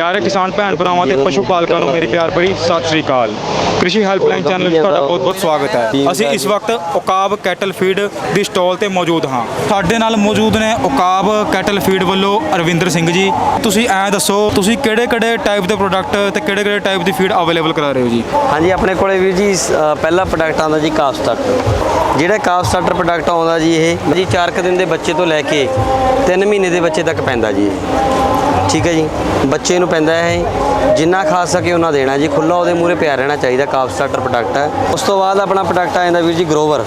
ਪਿਆਰੇ ਕਿਸਾਨ ਭੈਣ ਭਰਾਵਾਂ ਤੇ ਪਸ਼ੂ ਪਾਲਕਾਂ ਨੂੰ ਮੇਰੀ ਪਿਆਰ ਭਰੀ ਸਤਿ ਸ੍ਰੀ ਅਕਾਲ। ਕ੍ਰਿਸ਼ੀ ਹੈਲਪਲਾਈਨ ਚੈਨਲ ਵਿੱਚ ਤੁਹਾਡਾ ਬਹੁਤ-ਬਹੁਤ ਸਵਾਗਤ ਹੈ। ਅਸੀਂ ਇਸ ਵਕਤ ਉਕਾਬ ਕੈਟਲ ਫੀਡ ਦੀ ਸਟਾਲ ਤੇ ਮੌਜੂਦ ਹਾਂ। ਸਾਡੇ ਨਾਲ ਮੌਜੂਦ ਨੇ ਉਕਾਬ ਕੈਟਲ ਫੀਡ ਵੱਲੋਂ ਅਰਵਿੰਦਰ ਸਿੰਘ ਜੀ। ਤੁਸੀਂ ਐ ਦੱਸੋ, ਤੁਸੀਂ ਕਿਹੜੇ-ਕਿਹੜੇ ਟਾਈਪ ਦੇ ਪ੍ਰੋਡਕਟ ਤੇ ਕਿਹੜੇ-ਕਿਹੜੇ ਟਾਈਪ ਦੀ ਫੀਡ ਅਵੇਲੇਬਲ ਕਰਾ ਰਹੇ ਹੋ ਜੀ? ਹਾਂਜੀ, ਆਪਣੇ ਕੋਲੇ ਵੀਰ ਜੀ ਪਹਿਲਾ ਪ੍ਰੋਡਕਟ ਆਉਂਦਾ ਜੀ ਕਾਫ ਸਟਾਰਟਰ ਜਿਹੜਾ ਕਾਫ ਸਟਾਰਟਰ ਪ੍ਰੋਡਕਟ ਆਉਂਦਾ ਜੀ ਇਹ, ਜੀ 4 ਕੁ ਦਿਨ ਦੇ ਬੱਚੇ ਤੋਂ ਲੈ ਕੇ 3 ਮਹੀਨੇ ਦੇ ਬੱਚੇ ਤੱਕ ਪੈਂਦਾ ਜੀ ਇਹ। ਠੀਕ ਹੈ ਜੀ। ਬੱਚੇ ਨੂੰ ਪੈਂਦਾ ਹੈ ਜਿੰਨਾ ਖਾ ਸਕੇ ਉਹਨਾਂ ਦੇਣਾ ਜੀ। ਖੁੱਲਾ ਉਹਦੇ ਮੂਹਰੇ ਪਿਆ ਰਹਿਣਾ ਚਾਹੀਦਾ। ਕਾਫ ਸਟਾਰਟਰ ਪ੍ਰੋਡਕਟ ਹੈ। ਉਸ ਤੋਂ ਬਾਅਦ ਆਪਣਾ ਪ੍ਰੋਡਕਟ ਆ ਜਾਂਦਾ ਵੀਰ ਜੀ ਗਰੋਵਰ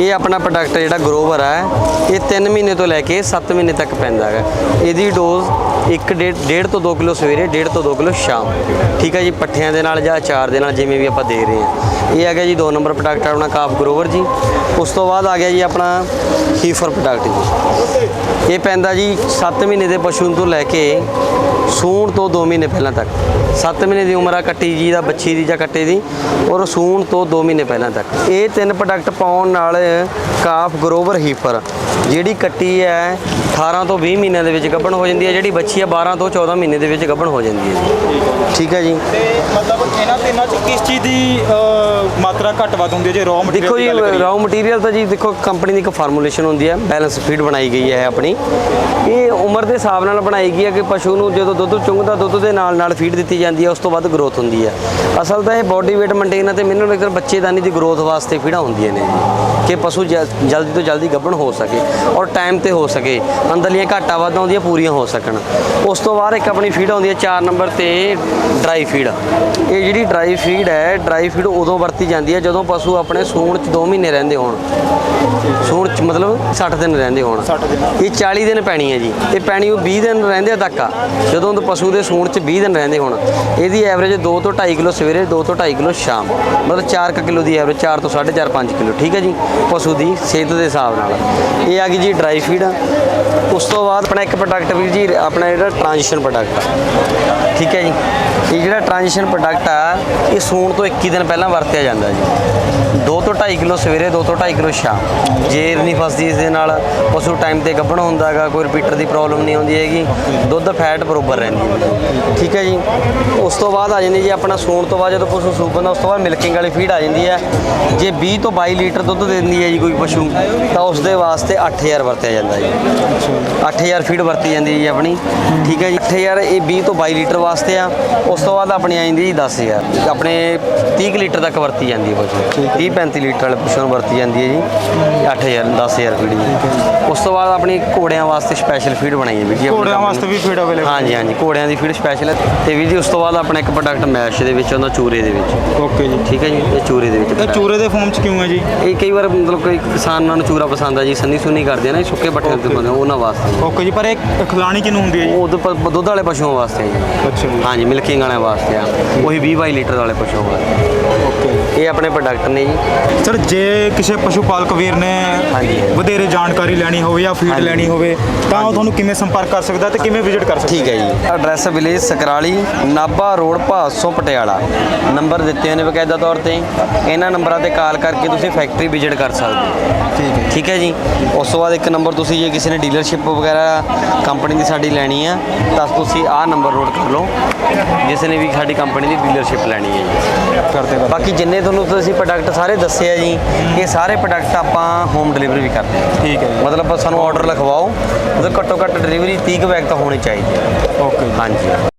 ਇਹ ਆਪਣਾ ਪ੍ਰੋਡਕਟ ਜਿਹੜਾ ਗਰੋਵਰ ਹੈ ਇਹ 3 ਮਹੀਨੇ ਤੋਂ ਲੈ ਕੇ 7 ਮਹੀਨੇ ਤੱਕ ਪੈਂਦਾ ਹੈ। ਇਹਦੀ ਡੋਜ਼ ਇੱਕ ਡੇਢ ਡੇਢ ਤੋਂ 2 ਕਿਲੋ ਸਵੇਰੇ, ਡੇਢ ਤੋਂ 2 ਕਿਲੋ ਸ਼ਾਮ। ਠੀਕ ਹੈ ਜੀ, ਪੱਠਿਆਂ ਦੇ ਨਾਲ ਜਾਂ ਅਚਾਰ ਦੇ ਨਾਲ ਜਿਵੇਂ ਵੀ ਆਪਾਂ ਦੇ ਰਹੇ ਹਾਂ। ਇਹ ਆ ਗਿਆ ਜੀ 2 ਨੰਬਰ ਪ੍ਰੋਡਕਟ ਆਪਣਾ ਕਾਫ ਗਰੋਵਰ ਜੀ। ਉਸ ਤੋਂ ਬਾਅਦ ਆ ਗਿਆ ਜੀ ਆਪਣਾ ਹੀਫਰ ਪ੍ਰੋਡਕਟ ਜੀ। ਇਹ ਪੈਂਦਾ ਜੀ 7 ਮਹੀਨੇ ਦੇ ਪਸ਼ੂ ਤੋਂ ਲੈ ਕੇ ਸੂਣ ਤੋਂ 2 ਮਹੀਨੇ ਪਹਿਲਾਂ ਤੱਕ। 7 ਮਹੀਨੇ ਦੀ ਉਮਰ ਆ ਕੱਟੀ ਜੀ ਦਾ ਬੱਚੀ ਦੀ ਜਾਂ ਕੱਟੇ ਦੀ। ਔਰ ਸੂਣ ਤੋਂ 2 ਮਹੀਨੇ ਪਹਿਲਾਂ ਤੱਕ। ਇਹ ਤਿੰਨ ਪ੍ਰੋਡਕਟ ਪਾਉਣ ਨਾਲ ਕਾਫ ਗਰੋਵਰ ਹੀਫਰ ਜਿਹੜੀ ਕੱਟੀ ਹੈ 18 ਤੋਂ 20 ਮਹੀਨਿਆਂ ਦੇ ਵਿੱਚ ਗੱਭਣ ਹੋ ਜਾਂਦੀ ਹੈ ਜਿਹੜੀ ਬੱਚੀ ਹੈ 12 ਤੋਂ 14 ਮਹੀਨੇ ਦੇ ਵਿੱਚ ਗੱਭਣ ਹੋ ਜਾਂਦੀ ਹੈ ਠੀਕ ਹੈ ਜੀ। ਤੇ ਮਤਲਬ ਇਹਨਾਂ ਤਿੰਨਾਂ ਚ ਕਿਸ ਚੀਜ਼ ਦੀ ਮਾਤਰਾ ਘੱਟ ਵੱਧ ਹੁੰਦੀ ਹੈ? ਜੇ ਰॉ ਦੇਖੋ ਜੀ ਰਾਉ ਮਟੀਰੀਅਲ ਤਾਂ ਜੀ ਦੇਖੋ ਕੰਪਨੀ ਦੀ ਇੱਕ ਫਾਰਮੂਲੇਸ਼ਨ ਹੁੰਦੀ ਹੈ ਬੈਲੈਂਸ ਫੀਡ ਬਣਾਈ ਗਈ ਹੈ ਆਪਣੀ। ਇਹ ਉਮਰ ਦੇ ਹਿਸਾਬ ਨਾਲ ਬਣਾਈ ਗਈ ਹੈ ਕਿ ਪਸ਼ੂ ਨੂੰ ਜਦੋਂ ਦੁੱਧ ਚੁੰਗਦਾ ਦੁੱਧ ਦੇ ਨਾਲ ਨਾਲ ਫੀਡ ਦਿੱਤੀ ਜਾਂਦੀ ਹੈ ਉਸ ਤੋਂ ਬਾਅਦ ਗਰੋਥ ਹੁੰਦੀ ਹੈ। ਅਸਲ ਤਾਂ ਇਹ ਬਾਡੀ weight ਮੇਨਟੇਨ ਅਤੇ ਮਿਨਰਲ ਵਿਕਰ ਬੱਚੇਦਾਨੀ ਦੀ ਗਰੋਥ ਵਾਸਤੇ ਫੀਡਾਂ ਹੁੰਦੀਆਂ ਨੇ। ਕਿ ਪਸ਼ੂ ਜਲਦੀ ਤੋਂ ਜਲਦੀ ਗੱਭਣ ਹੋ ਸਕੇ ਔਰ ਟਾਈਮ ਤੇ ਹੋ ਸਕੇ। ਅੰਦਰਲੀਆਂ ਘਾਟਾਂ ਵਾਧਾਂ ਆਉਂਦੀਆਂ ਪੂਰੀਆਂ ਹੋ ਸਕਣ। ਉਸ ਤੋਂ ਬਾਅਦ ਇੱਕ ਆਪਣੀ ਫੀਡ ਆਉਂਦੀ ਹੈ 4 ਨੰਬਰ ਤੇ ਡਰਾਈ ਫੀਡ ਇਹ ਜਿਹੜੀ ਡਰਾਈ ਫੀਡ ਹੈ ਡਰਾਈ ਫੀਡ ਉਦੋਂ ਵਰਤੀ ਜਾਂਦੀ ਹੈ ਜਦੋਂ ਪਸ਼ੂ ਆਪਣੇ ਸੂਣ 'ਚ 2 ਮਹੀਨੇ ਰਹਿੰਦੇ ਹੋਣ। ਸੂਣ 'ਚ ਮਤਲਬ 60 ਦਿਨ ਰਹਿੰਦੇ ਹੋਣ। 60 ਦਿਨ। ਇਹ 40 ਦਿਨ ਪੈਣੀ ਹੈ ਜੀ। ਇਹ ਪੈਣੀ ਉਹ 20 ਦਿਨ ਰਹਿੰਦੇ ਤੱਕ ਆ। ਜਦੋਂ ਉਹ ਪਸ਼ੂ ਦੇ ਸੂਣ 'ਚ 20 ਦਿਨ ਰਹਿੰਦੇ ਹੋਣ, ਇਹਦੀ ਐਵਰੇਜ 2 ਤੋਂ 2.5 ਕਿਲੋ ਸਵੇਰੇ 2 ਤੋਂ 2.5 ਕਿਲੋ ਸ਼ਾਮ। ਮਤਲਬ 4 ਕਿਲੋ ਦੀ ਐਵਰੇਜ 4 ਤੋਂ 4.5 5 ਕਿਲੋ, ਠੀਕ ਹੈ ਜੀ? ਪਸ਼ੂ ਦੀ ਸਿਹਤ ਦੇ ਹਿਸਾਬ ਨਾਲ। ਇਹ ਆ ਗਈ ਜੀ ਡਰਾਈ ਫੀਡ ਉਸ ਤੋਂ ਬਾਅਦ ਆਪਣਾ ਇੱਕ ਪ੍ਰੋਡਕਟ ਵੀਰ ਜੀ, ਆਪਣਾ ਜਿਹੜਾ ਟ੍ਰਾਂਜੀਸ਼ਨ ਪ੍ਰੋਡਕਟ ਆ। ਠੀਕ ਹੈ ਜੀ? ਇਹ ਜਿਹੜਾ ਟ੍ਰਾਂਜੀਸ਼ਨ ਪ੍ਰੋਡਕਟ ਆ, ਇਹ ਸੂਣ ਤੋਂ 21 ਦਿਨ ਪਹਿਲਾਂ ਵਰਤਿਆ ਜਾਂਦਾ ਜੀ। 2 ਤੋਂ 2.5 ਕਿਲੋ ਸਵੇਰੇ 2 ਤੋਂ 2.5 ਕਿਲੋ ਸ਼ਾਮ। ਜੇਰ ਨਹੀਂ ਫਸਦੀ ਇਸ ਦੇ ਨਾਲ। ਪਸ਼ੂ ਟਾਈਮ ਤੇ ਗੱਭਣ ਹੁੰਦਾ ਹੈਗਾ ਕੋਈ ਰਿਪੀਟਰ ਦੀ ਪ੍ਰੋਬਲਮ ਨਹੀਂ ਆਉਂਦੀ ਹੈਗੀ। ਦੁੱਧ ਫੈਟ ਬਰੋਬਰ ਰਹਿੰਦੀ ਹੈ। ਠੀਕ ਹੈ ਜੀ? ਉਸ ਤੋਂ ਬਾਅਦ ਆ ਜਾਂਦੀ ਜੀ ਆਪਣਾ ਸੂਣ ਤੋਂ ਬਾਅਦ ਜਦੋਂ ਪਸ਼ੂ ਸੂਪ ਹੁੰਦਾ ਉਸ ਤੋਂ ਬਾਅਦ ਮਿਲਕਿੰਗ ਵਾਲੀ ਫੀਡ ਆ ਜਾਂਦੀ ਹੈ। ਜੇ 20 ਤੋਂ 22 ਲੀਟਰ ਦੁੱਧ ਦਿੰਦੀ ਹੈ ਜੀ ਕੋਈ ਪਸ਼ੂ ਤਾਂ ਉਸ ਦੇ ਵਾਸਤੇ 8000 ਵਰਤਿਆ ਜਾਂਦਾ ਜੀ। 8000 ਫੀਡ ਵਰਤੀ ਜਾਂਦੀ ਹੈ ਜੀ ਆਪਣੀ। ਠੀਕ ਹੈ ਜੀ? 8000 ਇਹ 20 ਤੋਂ 22 ਲੀਟਰ ਵਾਸਤੇ ਆ। ਉਸ ਤੋਂ ਬਾਅਦ ਆਪਣੀ ਆ ਜਾਂਦੀ ਜੀ 10000 ਆਪਣੇ 30 ਕੁ ਲੀਟਰ ਤੱਕ ਵਰਤੀ ਜਾਂਦੀ ਹੈ ਪਸ਼ੂ। 30 35 ਲੀਟਰ ਵਾਲੇ ਪਸ਼ੂ ਨੂੰ ਵਰਤੀ ਜਾਂਦੀ ਹੈ ਜੀ। 8000 10000 ਫੀਡ ਉਸ ਤੋਂ ਬਾਅਦ ਆਪਣੀ ਘੋੜਿਆਂ ਵਾਸਤੇ ਸਪੈਸ਼ਲ ਫੀਡ ਬਣਾਈ ਹੈ ਵੀਰ ਜੀ ਘੋੜਿਆਂ ਵਾਸਤੇ ਵੀ ਫੀਡ ਅਵੇਲੇਬਲ ਹਾਂਜੀ ਹਾਂਜੀ ਘੋੜਿਆਂ ਦੀ ਫੀਡ ਸਪੈਸ਼ਲ ਹੈ। ਤੇ ਵੀਰ ਜੀ ਉਸ ਤੋਂ ਬਾਅਦ ਆਪਣਾ ਇੱਕ ਪ੍ਰੋਡਕਟ ਮੈਸ਼ ਦੇ ਵਿੱਚ ਆਉਂਦਾ ਚੂਰੇ ਦੇ ਵਿੱਚ। ਓਕੇ ਜੀ। ਠੀਕ ਹੈ ਜੀ ਇਹ ਚੂਰੇ ਦੇ ਵਿੱਚ ਇਹ ਚੂਰੇ ਦੇ ਫਾਰਮ ਚ ਕਿਉਂ ਹੈ ਜੀ? ਇਹ ਕਈ ਵਾਰ ਮਤਲਬ ਕੋਈ ਕਿਸਾਨਾਂ ਨੂੰ ਚੂਰਾ ਪਸੰਦ ਆ ਜੀ ਸੰਨੀ ਸੁੰਨੀ ਕਰਦੇ ਆ ਨਾ ਇਹ ਸੁੱਕੇ ਪੱਠੇ ਤੇ ਆ, ਉਹਨਾਂ ਵਾਸਤੇ ਓਕੇ ਜੀ ਪਰ ਇਹ ਖਿਲਾਣੀ ਕਿਨੂੰ ਹੁੰਦੀ ਹੈ ਜੀ? ਉਹ ਦੁੱਧ ਵਾਲੇ ਪਸ਼ੂਆਂ ਵਾਸਤੇ ਜੀ। ਅੱਛਾ ਜੀ। ਹਾਂਜੀ ਮਿਲਕਿੰਗ ਵਾਲਿਆਂ ਵਾਸਤੇ ਆ। ਉਹੀ 20 22 ਲੀਟਰ ਵਾਲੇ ਪਸ਼ੂਆਂ ਵਾਸਤੇ ਇਹ ਆਪਣੇ ਪ੍ਰੋਡਕਟ ਨੇ ਜੀ। ਸਰ ਜੇ ਕਿਸੇ ਪਸ਼ੂ ਪਾਲਕ ਵੀਰ ਨੇ ਹਾਂਜੀ। ਵਧੇਰੇ ਜਾਣਕਾਰੀ ਲੈਣੀ ਹੋਵੇ ਜਾਂ ਫੀਡ। ਲੈਣੀ ਹੋਵੇ ਤਾਂ ਉਹ ਤੁਹਾਨੂੰ ਕਿਵੇਂ ਸੰਪਰਕ ਕਰ ਸਕਦਾ ਤੇ ਕਿਵੇਂ ਵਿਜ਼ਿਟ ਕਰ ਸਕਦਾ? ਠੀਕ ਹੈ ਜੀ। Address village Sakrali Nabha road Bhason Patiala. Number ਦਿੱਤੇ ਨੇ ਬਕਾਇਦਾ ਤੌਰ ਤੇ। ਇਹਨਾਂ ਨੰਬਰਾਂ ਤੇ ਕਾਲ ਕਰਕੇ ਤੁਸੀਂ ਫੈਕਟਰੀ ਵਿਜ਼ਿਟ ਕਰ ਸਕਦੇ ਹੋ। ਠੀਕ ਹੈ ਠੀਕ ਹੈ ਜੀ। ਉਸ ਤੋਂ ਬਾਅਦ ਇੱਕ ਨੰਬਰ ਤੁਸੀਂ ਜੇ ਕਿਸੇ ਨੇ ਡੀਲਰਸ਼ਿਪ ਵਗੈਰਾ ਕੰਪਨੀ ਦੀ ਸਾਡੀ ਲੈਣੀ ਆ ਤਾਂ ਤੁਸੀਂ ਆਹ ਨੰਬਰ ਨੋਟ ਕਰ ਲਓ। ਜਿਸ ਨੇ ਵੀ ਸਾਡੀ ਕੰਪਨੀ ਦੀ ਡੀਲਰਸ਼ਿਪ ਲੈਣੀ ਹੈ ਜੀ। ਕਰਦੇ ਕਰ ਬਾਕੀ ਜਿੰਨੇ ਤੁਹਾਨੂੰ ਤੁਸੀਂ ਪ੍ਰੋਡਕਟ ਸਾਰੇ ਦੱਸੇ ਆ ਜੀ। ਇਹ ਸਾਰੇ ਪ੍ਰੋਡਕਟ ਆਪਾਂ ਹੋਮ ਡਿਲੀਵਰੀ ਵੀ ਕਰਦੇ ਹਾਂ ਠੀਕ ਹੈ ਜੀ। ਮਤਲਬ ਸਾਨੂੰ ਆਰਡਰ ਲਿਖਵਾਓ ਉਹਦੇ ਘੱਟੋ ਘੱਟ ਡਿਲੀਵਰੀ 30 ਕੁ ਬੈਗ ਤਾਂ ਹੋਣੀ ਚਾਹੀਦੀ ਹੈ ਓਕੇ ਹਾਂਜੀ।